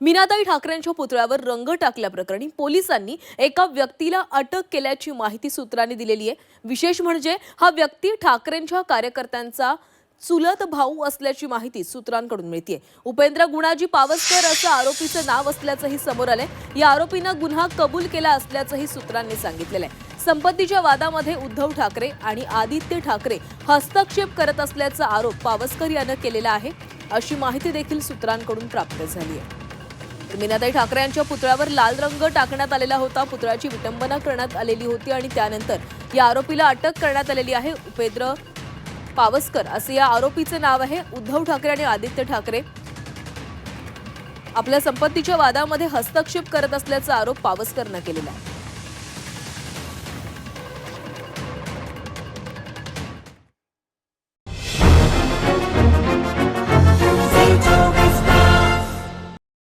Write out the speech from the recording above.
मीनाताई ठाकरेंच्या पुतळ्यावर रंग टाकल्याप्रकरणी पोलिसांनी एका व्यक्तीला अटक केल्याची माहिती सूत्रांनी दिलेली आहे. विशेष म्हणजे हा व्यक्ती ठाकरेंच्या कार्यकर्त्यांचा चुलत भाऊ असल्याची माहिती सूत्रांकडून मिळते उपेंद्र गुणाजी पावसकर असं आरोपीचं नाव असल्याचंही समोर आलंय. या आरोपीनं गुन्हा कबूल केला असल्याचंही सूत्रांनी सांगितलेलं आहे. संपत्तीच्या वादामध्ये उद्धव ठाकरे आणि आदित्य ठाकरे हस्तक्षेप करत असल्याचा आरोप पावसकर यानं केलेला आहे. अशी माहिती देखील सूत्रांकडून प्राप्त झाली आहे. मीनाताई ठाकरे यांच्या पुतळ्यावर लाल रंग टाकण्यात आलेला होता. पुतळ्याची विटंबना करण्यात आलेली होती आणि त्यानंतर या आरोपीला अटक करण्यात आलेली आहे. उपेंद्र पावसकर असे या आरोपीचे नाव आहे उद्धव ठाकरे आणि आदित्य ठाकरे. आपल्या संपत्तीच्या वादामध्ये हस्तक्षेप करत असल्याचा आरोप पावसकरनं केलेला आहे.